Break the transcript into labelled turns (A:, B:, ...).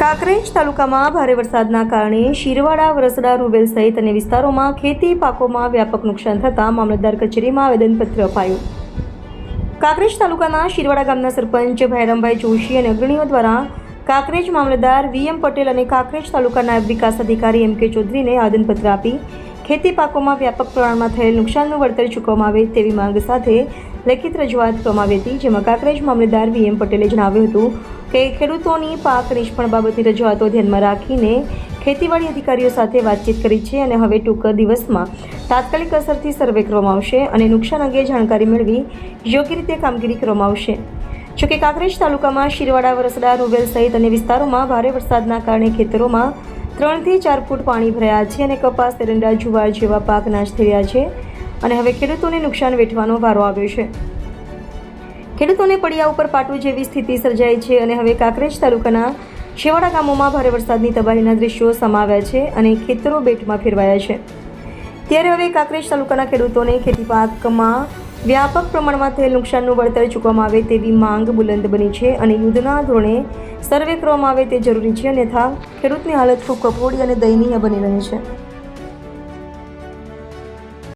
A: કાંકરેજ તાલુકામાં ભારે વરસાદના કારણે શિરવાડા, વરસડા રૂબેલ સહિત અન્ય વિસ્તારોમાં ખેતી પાકોમાં વ્યાપક નુકસાન થતાં મામલતદાર કચેરીમાં આવેદનપત્ર અપાયું. કાંકરેજ તાલુકાના શિરવાડા ગામના સરપંચ ભૈરમભાઈ જોશી અને અગ્રણીઓ દ્વારા કાંકરેજ મામલતદાર વીએમ પટેલ અને કાંકરેજ તાલુકાના વિકાસ અધિકારી એમ કે ચૌધરીને આવેદનપત્ર આપી ખેતી પાકોમાં વ્યાપક પ્રમાણમાં થયેલ નુકસાનનું વળતર ચૂકવવામાં આવે તેવી માંગ સાથે લેખિત રજૂઆત કરવામાં આવી હતી, જેમાં કાંકરેજ મામલેદાર વીએમ પટેલે જણાવ્યું હતું કે ખેડૂતોની પાક નિષ્ફળ બાબતની રજૂઆતો ધ્યાનમાં રાખીને ખેતીવાડી અધિકારીઓ સાથે વાતચીત કરી છે અને હવે ટૂંક દિવસમાં તાત્કાલિક અસરથી સર્વે કરવામાં આવશે અને નુકસાન અંગે જાણકારી મેળવી યોગ્ય રીતે કામગીરી કરવામાં આવશે. જોકે કાંકરેજ તાલુકામાં શિરવાડા, વરસડા રૂબેલ સહિત અન્ય વિસ્તારોમાં ભારે વરસાદના કારણે ખેતરોમાં ત્રણથી ચાર ફૂટ પાણી ભરાયા છે અને કપાસ, એરંડા, જુવાર જેવા પાક નાશ થઈ રહ્યા છે અને હવે ખેડૂતોને નુકસાન વેઠવાનો વારો આવ્યો છે. ખેડૂતોને પડિયા ઉપર પાટું જેવી સ્થિતિ સર્જાઈ છે અને હવે કાંકરેજ તાલુકાના છેવાડા ગામોમાં ભારે વરસાદની તબાહીના દ્રશ્યો સમાવ્યા છે અને ખેતરો બેટમાં ફેરવાયા છે. ત્યારે હવે કાંકરેજ તાલુકાના ખેડૂતોને ખેતી પાકમાં વ્યાપક પ્રમાણમાં થયેલ નુકસાનનું વળતર ચૂકવવામાં આવે તેવી માંગ બુલંદ બની છે અને યુદ્ધના ધોરણે સર્વે કરવામાં આવે તે જરૂરી છે અન્યથા ખેડૂતની હાલત ખૂબ કફોડી અને દયનીય બની રહી છે.